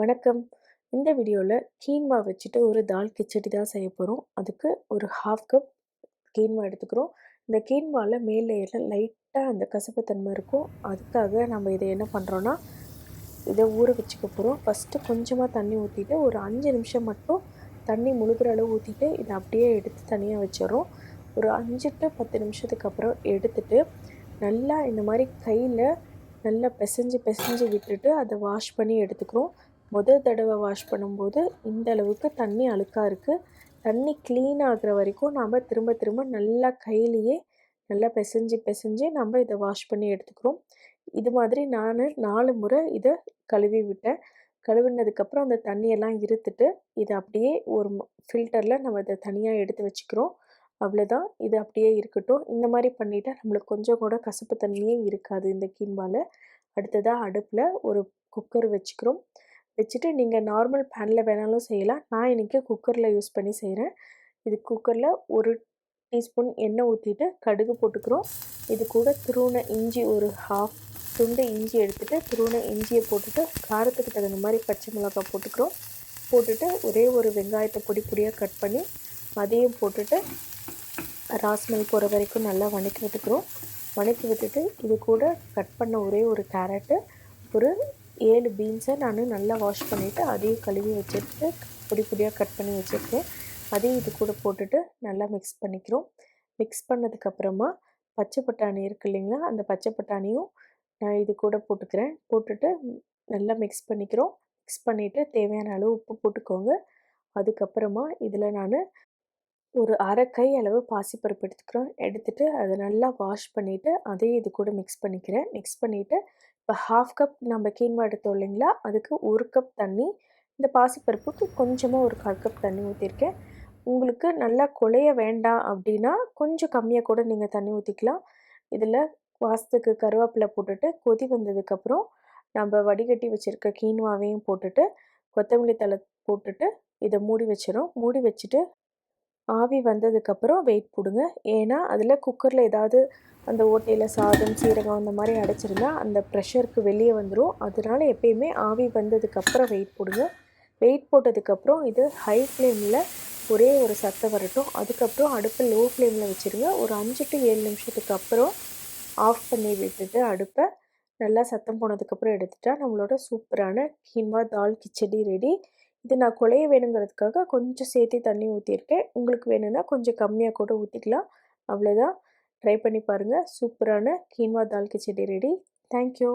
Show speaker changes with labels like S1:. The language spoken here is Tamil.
S1: வணக்கம். இந்த வீடியோவில் கீன்வா வச்சுட்டு ஒரு தால் கிச்சடி தான் செய்ய போகிறோம் அதுக்கு ஒரு ஹாஃப் கப் கீன்வா எடுத்துக்கிறோம். இந்த கீன்வாவில் மேல் லேயரில் லைட்டாக அந்த கசப்புத்தன்மை இருக்கும். அதுக்காக நம்ம இதை என்ன பண்ணுறோன்னா இதை ஊற வச்சுக்க போகிறோம் ஃபஸ்ட்டு கொஞ்சமாக தண்ணி ஊற்றிட்டு ஒரு அஞ்சு நிமிஷம் மட்டும் தண்ணி முழுகிற அளவு ஊற்றிட்டு இதை அப்படியே எடுத்து தனியாக வச்சிடறோம். ஒரு அஞ்சு டு பத்து நிமிஷத்துக்கு அப்புறம் எடுத்துட்டு நல்லா இந்த மாதிரி கையில் நல்லா பிசைஞ்சு பிசைஞ்சு விட்டுட்டு அதை வாஷ் பண்ணி எடுத்துக்கிறோம். முதல் தடவை வாஷ் பண்ணும்போது இந்த அளவுக்கு தண்ணி அழுக்காக இருக்குது தண்ணி க்ளீன் ஆகிற வரைக்கும் நாம் திரும்ப திரும்ப நல்லா கையிலையே நல்லா பிசைஞ்சு பிசைஞ்சு நம்ம இதை வாஷ் பண்ணி எடுத்துக்கிறோம். இது மாதிரி நான் நாலு முறை இதை கழுவி விட்டேன். கழுவினதுக்கப்புறம் அந்த தண்ணியெல்லாம் இருத்துட்டு இதை அப்படியே ஒரு ஃபில்டரில் நம்ம இதை தனியாக எடுத்து வச்சுக்கிறோம். அவ்வளோதான் இது அப்படியே இருக்கட்டும். இந்த மாதிரி பண்ணிவிட்டால் நம்மளுக்கு கொஞ்சம் கூட கசப்பு தண்ணியே இருக்காது இந்த கீன்பால் அடுத்ததாக அடுப்பில் ஒரு குக்கர் வச்சுக்கிறோம். வச்சுட்டு நீங்கள் நார்மல் பேனில் வேணாலும் செய்யலாம். நான் இன்றைக்கி குக்கரில் யூஸ் பண்ணி செய்கிறேன் இது குக்கரில் ஒரு டீஸ்பூன் எண்ணெய் ஊற்றிட்டு கடுகு போட்டுக்கிறோம். இது கூட துருவன இஞ்சி ஒரு ஹாஃப் துண்டு இஞ்சி எடுத்துகிட்டு துருவன இஞ்சியை போட்டுட்டு காரத்துக்கு தகுந்த மாதிரி பச்சை மிளகாய் போட்டுக்கிறோம். போட்டுட்டு ஒரே ஒரு வெங்காயத்தை பொடி பொடியாக கட் பண்ணி அதையும் போட்டுட்டு ராஸ்மல் போகிற வரைக்கும் நல்லா வணக்கி விட்டுக்கிறோம். வணக்கி விட்டுட்டு இது கூட கட் பண்ண ஒரே ஒரு கேரட்டு ஒரு ஏழு பீன்ஸை நான் நல்லா வாஷ் பண்ணிவிட்டு அதையும் கழுவி வச்சுட்டு பொடி பொடியாக கட் பண்ணி வச்சுருக்கேன். அதையும் இது கூட போட்டுட்டு நல்லா மிக்ஸ் பண்ணிக்கிறோம். மிக்ஸ் பண்ணதுக்கப்புறமா பச்சை பட்டாணி இருக்கு இல்லைங்களா அந்த பச்சை பட்டாணியும் நான் இது கூட போட்டுக்கிறேன். போட்டுட்டு நல்லா மிக்ஸ் பண்ணிக்கிறோம். மிக்ஸ் பண்ணிவிட்டு தேவையான அளவு உப்பு போட்டுக்கோங்க. அதுக்கப்புறமா இதில் நான் ஒரு அரை கை அளவு பாசிப்பருப்பு எடுத்துக்கிறோம். எடுத்துகிட்டு அதை நல்லா வாஷ் பண்ணிவிட்டு அதையும் இது கூட மிக்ஸ் பண்ணிக்கிறேன். மிக்ஸ் பண்ணிவிட்டு இப்போ ஹாஃப் கப் நம்ம கீன்வா எடுத்தோம் இல்லைங்களா? அதுக்கு ஒரு கப் தண்ணி இந்த பாசிப்பருப்புக்கு கொஞ்சமாக ஒரு கால் கப் தண்ணி ஊற்றிருக்கேன் உங்களுக்கு நல்லா குழைய வேண்டாம் அப்படின்னா கொஞ்சம் கம்மியாக கூட நீங்கள் தண்ணி ஊற்றிக்கலாம் இதில் வாசத்துக்கு கருவேப்பிலை போட்டுட்டு கொதி வந்ததுக்கப்புறம் நம்ம வடிகட்டி வச்சுருக்க கீன்வாவையும் போட்டுட்டு கொத்தமல்லி தலை போட்டுட்டு இதை மூடி வச்சிடும் மூடி வச்சுட்டு ஆவி வந்ததுக்கப்புறம் வெயிட் போடுங்க. ஏன்னா அதில் குக்கரில் ஏதாவது அந்த ஓட்டையில் சாதம் சீரகம் அந்த மாதிரி அடைச்சிருந்தா அந்த ப்ரெஷருக்கு வெளியே வந்துடும் அதனால் எப்பயுமே ஆவி வந்ததுக்கப்புறம் வெயிட் போடுங்க. வெயிட் போட்டதுக்கப்புறம் இது ஹை ஃப்ளேமில் ஒரே ஒரு சத்தம் வரட்டும். அதுக்கப்புறம் அடுப்பை லோ ஃப்ளேமில் வச்சுருங்க. ஒரு அஞ்சு டு ஏழு நிமிஷத்துக்கு அப்புறம் ஆஃப் பண்ணி விட்டுட்டு அடுப்பை நல்லா சத்தம் போனதுக்கப்புறம் எடுத்துட்டா நம்மளோட சூப்பரான கீன்வா தால் கிச்சடி ரெடி இது நான் குழைய வேணுங்கிறதுக்காக கொஞ்சம் சேர்த்து தண்ணி ஊற்றியிருக்கேன் உங்களுக்கு வேணும்னா கொஞ்சம் கம்மியாக கூட ஊற்றிக்கலாம் அவ்வளோதான் ட்ரை பண்ணி பாருங்கள் சூப்பரான quinoa dal khichdi ready. Thank you